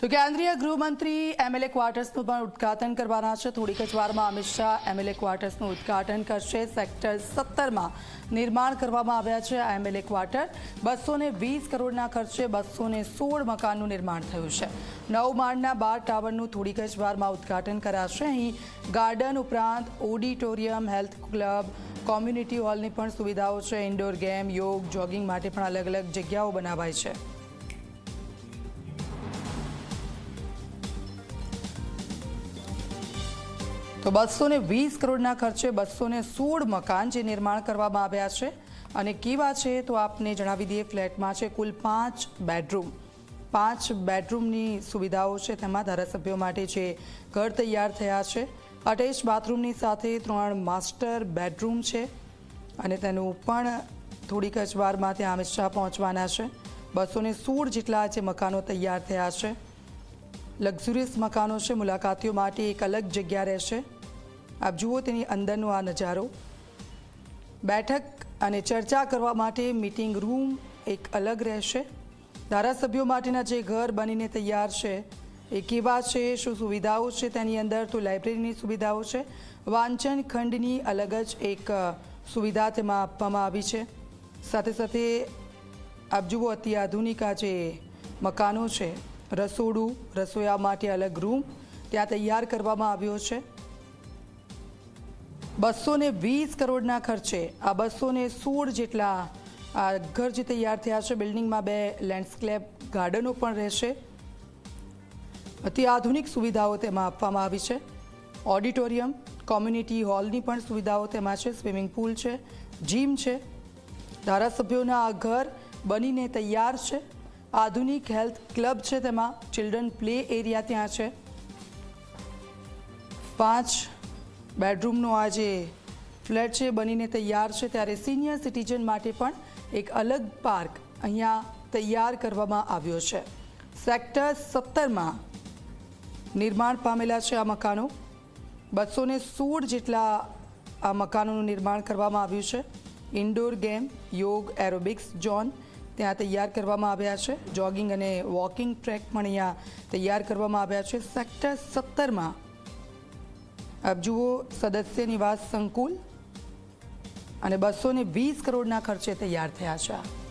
તો કેન્દ્રીય ગૃહમંત્રી એમએલએ ક્વાર્ટર્સનું પણ ઉદ્ઘાટન કરવાના છે. થોડીક જ વારમાં અમિત શાહ એમએલએ ક્વાર્ટર્સનું ઉદ્ઘાટન કરશે. સેક્ટર સત્તરમાં નિર્માણ કરવામાં આવ્યા છે આ એમએલએ ક્વાર્ટર. બસો વીસ કરોડના ખર્ચે બસો સોળ મકાનનું નિર્માણ થયું છે. નવ માળના બાર ટાવરનું થોડીક જ વારમાં ઉદ્ઘાટન કરાશે. અહીં ગાર્ડન ઉપરાંત ઓડિટોરિયમ, હેલ્થ ક્લબ, કોમ્યુનિટી હોલની પણ સુવિધાઓ છે. ઇન્ડોર ગેમ, યોગ, જોગિંગ માટે પણ અલગ અલગ જગ્યાઓ બનાવાય છે. તો બસો વીસ કરોડના ખર્ચે બસો સોળ મકાન જે નિર્માણ કરવામાં આવ્યા છે. અને કેવા છે તો આપને જણાવી દઈએ, ફ્લેટમાં છે કુલ પાંચ બેડરૂમ. પાંચ બેડરૂમની સુવિધાઓ છે તેમાં ધારાસભ્યો માટે જે ઘર તૈયાર થયા છે. અટેચ બાથરૂમની સાથે ત્રણ માસ્ટર બેડરૂમ છે અને તેનું પણ થોડીક જ વારમાં ત્યાં અમિત શાહ પહોંચવાના છે. બસો સોળ જેટલા જે મકાનો તૈયાર થયા છે. લક્ઝુરિયસ મકાનો છે, મુલાકાતીઓ માટે એક અલગ જગ્યા રહેશે. આપ જુઓ તેની અંદરનો આ નજારો. બેઠક અને ચર્ચા કરવા માટે મીટિંગ રૂમ એક અલગ રહેશે. ધારાસભ્યો માટેના જે ઘર બનીને તૈયાર છે, એ કેવા છે, શું સુવિધાઓ છે તેની અંદર, તો લાઇબ્રેરીની સુવિધાઓ છે. વાંચન ખંડની અલગ જ એક સુવિધા તેમાં આપવામાં આવી છે. સાથે સાથે આપ જુઓ અતિ આધુનિક આ જે મકાનો છે, રસોડું, રસોયા માટે અલગ રૂમ, ત્યાં તૈયાર કરવામાં આવ્યો છે. બસો ને વીસ કરોડના ખર્ચે આ બસો ને સોળ જેટલા આ ઘર જે તૈયાર થયા છે, બિલ્ડિંગમાં બે લેન્ડસ્કેપ ગાર્ડનો પણ રહેશે. અતિ આધુનિક સુવિધાઓ તેમાં આપવામાં આવી છે. ઓડિટોરિયમ, કોમ્યુનિટી હોલની પણ સુવિધાઓ તેમાં છે, સ્વિમિંગ પુલ છે, જીમ છે. ધારાસભ્યોના આ ઘર બનીને તૈયાર છે. આધુનિક હેલ્થ ક્લબ છે તેમાં, ચિલ્ડ્રન પ્લે એરિયા ત્યાં છે. પાંચ બેડરૂમનો આ જે ફ્લેટ છે, બનીને તૈયાર છે ત્યારે સિનિયર સિટીઝન માટે પણ એક અલગ પાર્ક અહીંયા તૈયાર કરવામાં આવ્યો છે. સેક્ટર સત્તરમાં નિર્માણ પામેલા છે આ મકાનો. બસો ને સોળ જેટલા આ મકાનોનું નિર્માણ કરવામાં આવ્યું છે. ઇન્ડોર ગેમ, યોગ, એરોબિક્સ, ઝોન ત્યાં તૈયાર કરવામાં આવ્યા છે. જોગિંગ અને વોકિંગ ટ્રેક પણ અહીંયા તૈયાર કરવામાં આવ્યા છે. સેક્ટર સત્તરમાં આપ જુઓ સદસ્ય નિવાસ સંકુલ અને બસો વીસ કરોડના ખર્ચે તૈયાર થયા છે. આ